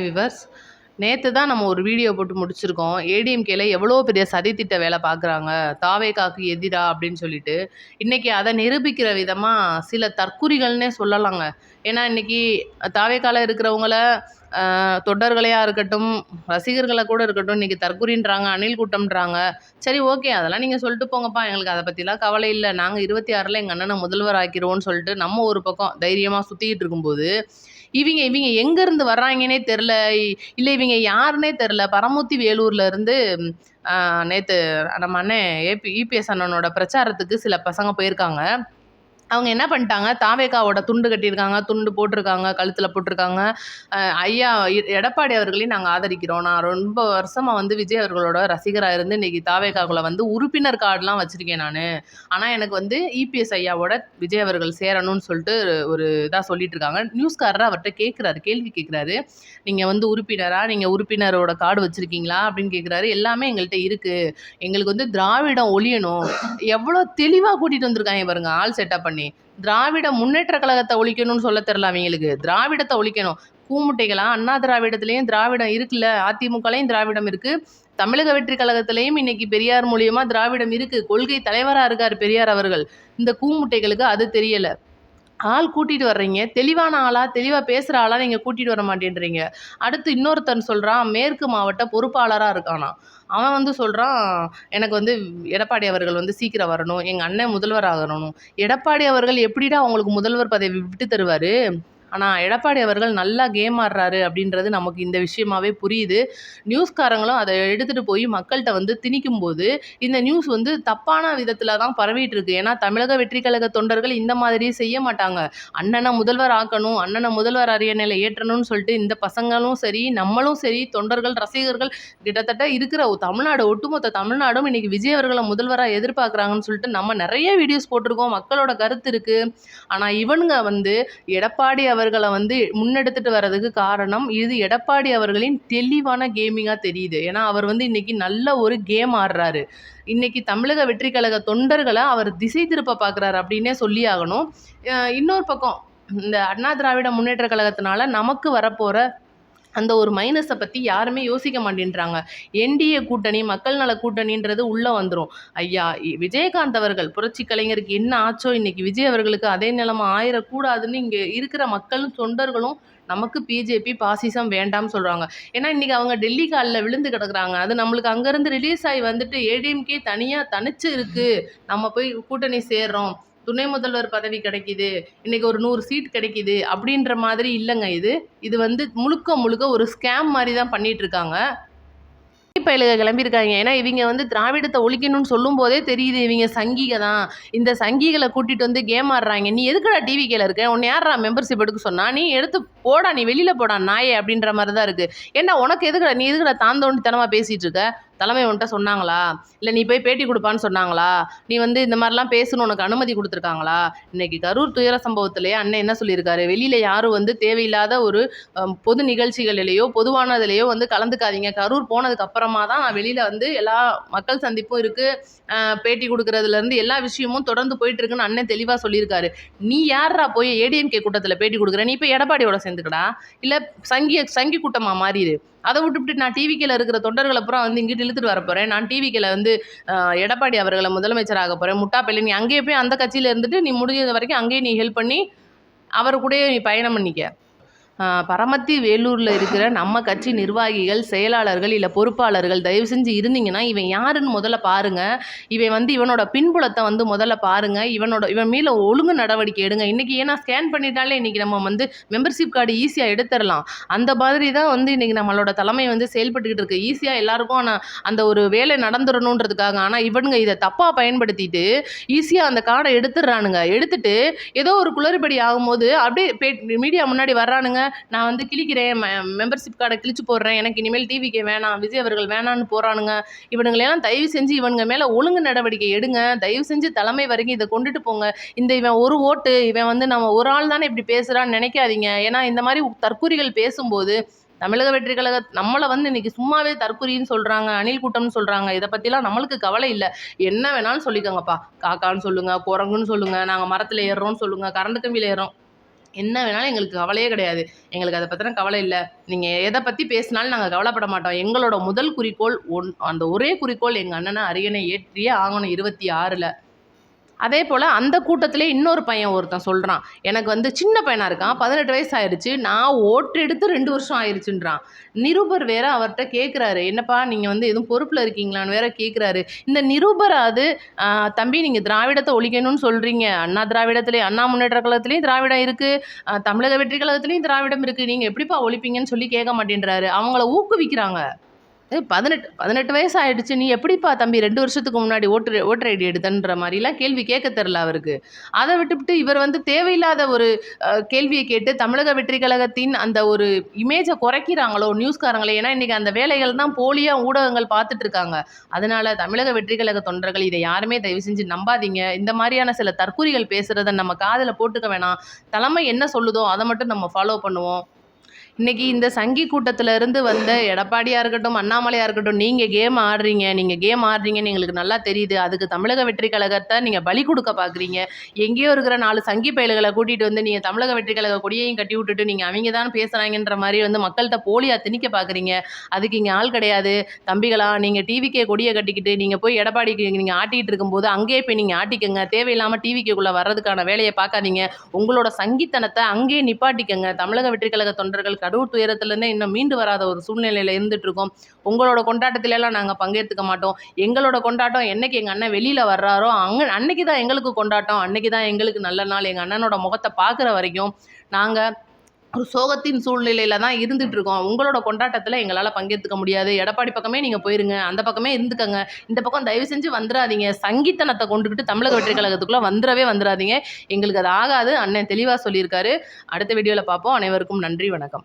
Viewers நேற்று தான் நம்ம ஒரு வீடியோ போட்டு முடிச்சிருக்கோம். ஏடிஎம்கேல எவ்வளோ பெரிய சதித்திட்ட வேலை பார்க்குறாங்க? தாவேகாக்கு எதிரா அப்படின்னு சொல்லிட்டு. இன்றைக்கி அதை நிரூபிக்கிற விதமாக சில தற்குறிகள்னே சொல்லலாங்க. ஏன்னா இன்றைக்கி தாவேக்கால இருக்கிறவங்கள தொண்டர்களையாக இருக்கட்டும் ரசிகர்களை கூட இருக்கட்டும் இன்றைக்கி தற்குறின்றாங்க அணில் கூட்டம்ன்றாங்க. சரி ஓகே அதெல்லாம் நீங்கள் சொல்லிட்டு போங்கப்பா. எங்களுக்கு அதை பற்றிலாம் கவலை இல்லை. நாங்கள் இருபத்தி ஆறில் எங்கள் அண்ணனை முதல்வர் ஆக்கிடுவோம்னு சொல்லிட்டு நம்ம ஒரு பக்கம் தைரியமாக சுற்றிக்கிட்டு இருக்கும்போது இவங்க இவங்க எங்கேருந்து வர்றாங்கன்னே தெரில இல்லை இவங்க யாருன்னே தெரில பரமூர்த்தி வேலூர்லேருந்து நேற்று நம்ம அண்ணன் ஏபி இபிஎஸ் அண்ணனோட பிரச்சாரத்துக்கு சில பசங்க போயிருக்காங்க. அவங்க என்ன பண்ணிட்டாங்க? தாவேகாவோட துண்டு கட்டியிருக்காங்க துண்டு போட்டிருக்காங்க கழுத்தில் போட்டிருக்காங்க. ஐயா எடப்பாடி அவர்களையும் நாங்கள் ஆதரிக்கிறோம். நான் ரொம்ப வருஷமாக வந்து விஜய் அவர்களோட ரசிகராக இருந்து இன்னைக்கு தாவேக்காக்குள்ள வந்து உறுப்பினர் கார்டுலாம் வச்சுருக்கேன் நான். ஆனால் எனக்கு வந்து இபிஎஸ் ஐயாவோட விஜய் அவர்கள் சேரணும்னு சொல்லிட்டு ஒரு இதாக சொல்லிட்டு இருக்காங்க நியூஸ்காரர் அவர்கிட்ட கேட்குறாரு கேள்வி கேட்குறாரு நீங்கள் வந்து உறுப்பினராக நீங்கள் உறுப்பினரோட கார்டு வச்சுருக்கீங்களா? அப்படின்னு கேட்குறாரு எல்லாமே எங்கள்கிட்ட இருக்குது எங்களுக்கு வந்து திராவிடம் ஒழியணும். எவ்வளோ தெளிவாக கூட்டிகிட்டு வந்திருக்காங்க பாருங்கள் ஆள் செட்டப் பண்ணி. திராவிட முன்னேற்ற கழகத்தை ஒழிக்கணும்னு சொல்ல தெரில அவங்களுக்கு. திராவிடத்தை ஒழிக்கணும். கூமுட்டைகளா அண்ணா திராவிடத்துலேயும் திராவிடம் இருக்குல்ல? அதிமுகலையும் திராவிடம் இருக்குது தமிழக வெற்றி கழகத்திலையும் இன்னைக்கு பெரியார் மூலியமா திராவிடம் இருக்கு. கொள்கை தலைவராக இருக்கார் பெரியார் அவர்கள். இந்த கூமுட்டைகளுக்கு அது தெரியல. ஆள் கூட்டிட்டு வர்றீங்க. தெளிவான ஆளா தெளிவாக பேசுகிற ஆளா நீங்கள் கூட்டிட்டு வர மாட்டேன்றீங்க. அடுத்து இன்னொருத்தன் சொல்கிறான் மேற்கு மாவட்ட பொறுப்பாளராக இருக்கானா? அவன் வந்து சொல்கிறான் எனக்கு வந்து எடப்பாடி அவர்கள் வந்து சீக்கிரம் வரணும். எங்கள் அண்ணன் முதல்வர் ஆகணும். எடப்பாடி அவர்கள் எப்படிடா அவங்களுக்கு முதல்வர் பதவி விட்டு தருவார்? ஆனால் எடப்பாடி அவர்கள் நல்லா கேம் ஆடுறாரு அப்படின்றது நமக்கு இந்த விஷயமாவே புரியுது. நியூஸ்காரங்களும் அதை எடுத்துகிட்டு போய் மக்கள்கிட்ட வந்து திணிக்கும் போது இந்த நியூஸ் வந்து தப்பான விதத்தில் தான் பரவிட்டு இருக்கு. ஏன்னா தமிழக வெற்றி கழக தொண்டர்கள் இந்த மாதிரி செய்ய மாட்டாங்க. அண்ணனை முதல்வர் ஆக்கணும் அண்ணனை முதல்வர் அரியணையில் ஏற்றணும்னு சொல்லிட்டு இந்த பசங்களும் சரி நம்மளும் சரி தொண்டர்கள் ரசிகர்கள் கிட்டத்தட்ட இருக்கிற ஒ- தமிழ்நாடு ஒட்டுமொத்த தமிழ்நாடும் இன்னைக்கு விஜய் அவர்களை முதல்வராக எதிர்பார்க்குறாங்கன்னு சொல்லிட்டு நம்ம நிறைய வீடியோஸ் போட்டிருக்கோம். மக்களோட கருத்து இருக்கு. ஆனால் இவனுங்க வந்து எடப்பாடி அவர்களை வந்து முன்னெடுத்துட்டு வர்றதுக்கு காரணம் இது எடப்பாடி அவர்களின் தெளிவான கேமிங்காக தெரியுது. ஏன்னா அவர் வந்து இன்றைக்கி நல்ல ஒரு கேம் ஆடுறாரு. இன்றைக்கி தமிழக வெற்றி கழக தொண்டர்களை அவர் திசை திருப்ப பார்க்குறாரு அப்படின்னே சொல்லி ஆகணும். இன்னொரு பக்கம் இந்த அண்ணா திராவிட முன்னேற்ற கழகத்தினால நமக்கு வரப்போகிற அந்த ஒரு மைனஸை பற்றி யாருமே யோசிக்க மாட்டேன்றாங்க. என்டிஏ கூட்டணி மக்கள் நல கூட்டணின்றது உள்ளே வந்துடும் ஐயா விஜயகாந்த் அவர்கள் புரட்சி கலைஞருக்கு என்ன ஆச்சோ இன்னைக்கு விஜய் அவர்களுக்கு அதே நிலைமை ஆயிடக்கூடாதுன்னு இங்கே இருக்கிற மக்களும் தொண்டர்களும் நமக்கு பிஜேபி பாசிசம் வேண்டாம்னு சொல்கிறாங்க ஏன்னா இன்றைக்கி அவங்க டெல்லி காலில் விழுந்து கிடக்குறாங்க. அது நம்மளுக்கு அங்கேருந்து ரிலீஸ் ஆகி வந்துட்டு ஏடிஎம்கே தனியாக தனிச்சு இருக்குது நம்ம போய் கூட்டணி சேர்றோம். துணை முதல்வர் பதவி கிடைக்குது. இன்னைக்கு ஒரு நூறு சீட் கிடைக்குது அப்படின்ற மாதிரி இல்லைங்க இது. இது வந்து முழுக்க முழுக்க ஒரு ஸ்கேம் மாதிரி தான் பண்ணிட்டு இருக்காங்க கிளம்பியிருக்காங்க. ஏன்னா இவங்க வந்து திராவிடத்தை ஒழிக்கணும்னு சொல்லும் போதே தெரியுது இவங்க சங்கிக தான். இந்த சங்கிகளை கூட்டிட்டு வந்து கேம் ஆடுறாங்க. நீ எதுக்குடா டிவி கேல இருக்க? உன்னை யாரா மெம்பர்ஷிப் எடுக்க சொன்னா? நீ எடுத்து போடா நீ வெளியில போடா நாயே அப்படின்ற மாதிரி தான் இருக்கு. ஏன்னா உனக்கு எதுக்குடா? நீ எதுக்குடா தாந்தோண்டித்தனமா பேசிட்டு இருக்க? தலைமை உன்ட்ட சொன்னாங்களா? இல்லை நீ போய் பேட்டி கொடுப்பான்னு சொன்னாங்களா? நீ வந்து இந்த மாதிரிலாம் பேசணும் உனக்கு அனுமதி கொடுத்துருக்காங்களா? இன்னைக்கு கரூர் துயர சம்பவத்திலேயே அண்ணன் என்ன சொல்லியிருக்காரு? வெளியில் யாரும் வந்து தேவையில்லாத ஒரு பொது நிகழ்ச்சிகளிலேயோ பொதுவானதுலேயோ வந்து கலந்துக்காதீங்க. கரூர் போனதுக்கு அப்புறமா தான் நான் வெளியில் வந்து எல்லா மக்கள் சந்திப்பும் இருக்குது பேட்டி கொடுக்குறதுலேருந்து எல்லா விஷயமும் தொடர்ந்து போயிட்டு இருக்குன்னு அண்ணன் தெளிவாக சொல்லியிருக்காரு. நீ யாரா போய் ஏடிஎம்கே கூட்டத்தில் பேட்டி கொடுக்குற? நீ போய் எடப்பாடியோட சேர்ந்துக்கடா. இல்லை சங்கி சங்கி கூட்டமாக மாறிடு அதை விட்டுவிட்டு நான் டிவிக்கில் இருக்கிற தொண்டர்களை அப்புறம் வந்து இங்கிட்டு இழுத்துட்டு வர போகிறேன் நான் டிவிக்கில் வந்து எடப்பாடி அவர்களை முதலமைச்சராக போகிறேன் முட்டாப்பள்ளி நீ அங்கேயே போய் அந்த கட்சியில் இருந்துட்டு நீ முடிஞ்சது வரைக்கும் அங்கேயே நீ ஹெல்ப் பண்ணி அவர் கூடயே நீ பயணம் பண்ணிக்க. பரமத்தி வேலூரில் இருக்கிற நம்ம கட்சி நிர்வாகிகள் செயலாளர்கள் இல்லை பொறுப்பாளர்கள் தயவு செஞ்சு இருந்தீங்கன்னா இவன் யாருன்னு முதல்ல பாருங்கள் இவன் வந்து இவனோட பின்புலத்தை வந்து முதல்ல பாருங்க. இவனோட இவன் மேலே ஒழுங்கு நடவடிக்கை எடுங்க. இன்றைக்கி ஏன்னா ஸ்கேன் பண்ணிட்டாலே இன்றைக்கி நம்ம வந்து மெம்பர்ஷிப் கார்டு ஈஸியாக எடுத்துடலாம். அந்த மாதிரி தான் வந்து இன்றைக்கி நம்மளோட தலைமை வந்து செயல்பட்டுக்கிட்டு இருக்கு. ஈஸியாக எல்லாருக்கும் ஆனால் அந்த ஒரு வேலை நடந்துடணுன்றதுக்காக ஆனால் இவனுங்க இதை தப்பாக பயன்படுத்திட்டு ஈஸியாக அந்த கார்டை எடுத்துடுறானுங்க. எடுத்துட்டு ஏதோ ஒரு குளறுபடி ஆகும்போது அப்படியே மீடியா முன்னாடி வர்றானுங்க. நான் வந்து கிழிக்கிறேன் மெம்பர்ஷிப் கார்டை கிழிச்சு போடுறேன் எனக்கு இனிமேல் டிவிக்கே வேணாம் விஜய் அவர்கள் வேணான்னு போகிறானுங்க இவனுங்களெல்லாம் தயவு செஞ்சு இவனுங்க மேலே ஒழுங்கு நடவடிக்கை எடுங்க. தயவு செஞ்சு தலைமை வரைக்கும் இதை கொண்டுட்டு போங்க. இந்த இவன் ஒரு ஓட்டு இவன் வந்து நம்ம ஒரு ஆள் தானே இப்படி பேசுகிறான்னு நினைக்காதீங்க. ஏன்னா இந்த மாதிரி தற்கூரிகள் பேசும்போது தமிழக வெற்றி கழக நம்மளை வந்து இன்னைக்கு சும்மாவே தற்கொலைன்னு சொல்கிறாங்க அணில் கூட்டம்னு சொல்கிறாங்க இதை பற்றிலாம் நம்மளுக்கு கவலை இல்லை. என்ன வேணாலும் சொல்லிக்கோங்கப்பா. காக்கான்னு சொல்லுங்கள் குரங்குன்னு சொல்லுங்கள் நாங்கள் மரத்தில் ஏறுறோம்னு சொல்லுங்கள் கரண்ட் கம்பியில் ஏறுறோம். என்ன வேணாலும் எங்களுக்கு கவலையே கிடையாது. எங்களுக்கு அதை பற்றின கவலை இல்லை. நீங்கள் எதை பற்றி பேசினாலும் நாங்கள் கவலைப்பட மாட்டோம். எங்களோட முதல் குறிக்கோள் ஒன் அந்த ஒரே குறிக்கோள் எங்கள் அண்ணனை அரியணை ஏற்றியே ஆகணும் இருபத்தி ஆறில். அதே போல் அந்த கூட்டத்திலே இன்னொரு பையன் ஒருத்தன் சொல்கிறான் எனக்கு வந்து சின்ன பையனாக இருக்கான் பதினெட்டு வயசு ஆயிடுச்சு நான் ஓட்டு எடுத்து ரெண்டு வருஷம் ஆயிடுச்சுன்றான் நிருபர் வேற அவர்கிட்ட கேட்குறாரு என்னப்பா நீங்கள் வந்து எதுவும் பொறுப்பில் இருக்கீங்களான்னு வேற கேட்குறாரு இந்த நிருபராது தம்பி நீங்கள் திராவிடத்தை ஒழிக்கணும்னு சொல்கிறீங்க அண்ணா திராவிடத்திலே அண்ணா முன்னேற்ற கழகத்துலேயும் திராவிடம் இருக்குது தமிழக வெற்றி கழகத்துலேயும் திராவிடம் இருக்குது நீங்கள் எப்படிப்பா ஒழிப்பீங்கன்னு சொல்லி கேட்க மாட்டேன்றாரு. அவங்கள ஊக்குவிக்கிறாங்க. பதினெட்டு பதினெட்டு வயசு ஆயிடுச்சு நீ எப்படிப்பா தம்பி ரெண்டு வருஷத்துக்கு முன்னாடி ஓட்டர் ஓட்டர் ஐடி எடுத்தன்ற மாதிரிலாம் கேள்வி கேட்க தெரில அவருக்கு. அதை விட்டுவிட்டு இவர் வந்து தேவையில்லாத ஒரு கேள்வியை கேட்டு தமிழக வெற்றி கழகத்தின் அந்த ஒரு இமேஜை குறைக்கிறாங்களோ நியூஸ்காரங்களே ஏன்னா இன்றைக்கி அந்த வேலைகள் தான் போலியாக ஊடகங்கள் பார்த்துட்டு இருக்காங்க. அதனால தமிழக வெற்றி கழக தொண்டர்கள் இதை யாருமே தயவு செஞ்சு நம்பாதீங்க. இந்த மாதிரியான சில தற்கூறிகள் பேசுகிறத நம்ம காதில் போட்டுக்க வேணாம். தலைமை என்ன சொல்லுதோ அதை மட்டும் நம்ம ஃபாலோ பண்ணுவோம். இன்றைக்கி இந்த சங்கி கூட்டத்திலேருந்து வந்த எடப்பாடியாக இருக்கட்டும் அண்ணாமலையாக இருக்கட்டும் நீங்கள் கேம் ஆடுறீங்க நீங்கள் கேம் ஆடுறீங்கன்னு எங்களுக்கு நல்லா தெரியுது. அதுக்கு தமிழக வெற்றி கழகத்தை நீங்கள் பலி கொடுக்க பார்க்குறீங்க எங்கேயோ இருக்கிற நாலு சங்கி பயல்களை கூட்டிகிட்டு வந்து நீங்கள் தமிழக வெற்றி கழக கொடியையும் கட்டி விட்டுட்டு நீங்கள் அவங்க தான் பேசுகிறாங்கன்ற மாதிரி வந்து மக்கள்கிட்ட போலியாக திணிக்க பார்க்குறீங்க அதுக்கு இங்கே ஆள் கிடையாது. தம்பிகளா நீங்கள் டிவிக்கே கொடியை கட்டிக்கிட்டு நீங்கள் போய் எடப்பாடிக்கு நீங்கள் ஆட்டிகிட்டு இருக்கும்போது அங்கேயே போய் நீங்கள் ஆட்டிக்கங்க. தேவையில்லாமல் டிவிக்குள்ளே வர்றதுக்கான வேலையை பார்க்காதீங்க. உங்களோட சங்கித்தனத்தை அங்கேயே நிப்பாட்டிக்கங்க. தமிழக வெற்றி கழக தொண்டர்கள் கடவுள் துயரத்துலேருந்தே இன்னும் மீண்டு வராத ஒரு சூழ்நிலையில் இருந்துட்டு இருக்கோம் உங்களோட கொண்டாட்டத்திலலாம் நாங்கள் பங்கேற்றுக்க மாட்டோம். எங்களோட கொண்டாட்டம் என்னைக்கு எங்கள் அண்ணன் வெளியில் வர்றாரோ அங்கே அன்னைக்கு தான் எங்களுக்கு கொண்டாட்டம். அன்னைக்கு தான் எங்களுக்கு நல்ல நாள். எங்கள் அண்ணனோட முகத்தை பார்க்குற வரைக்கும் நாங்கள் ஒரு சோகத்தின் சூழ்நிலையில தான் இருந்துட்டு இருக்கோம். உங்களோட கொண்டாட்டத்தில் எங்களால் பங்கேற்றுக்க முடியாது. எடப்பாடி பக்கமே நீங்கள் போயிருங்க. அந்த பக்கமே இருந்துக்கங்க. இந்த பக்கம் தயவு செஞ்சு வந்துடாதீங்க சங்கீத்தனத்தை கொண்டுக்கிட்டு தமிழக வெற்றி கழகத்துக்குள்ளே வந்துடவே வந்துடாதீங்க எங்களுக்கு அது ஆகாது. அண்ணன் தெளிவாக சொல்லியிருக்காரு. அடுத்த வீடியோவில் பார்ப்போம். அனைவருக்கும் நன்றி வணக்கம்.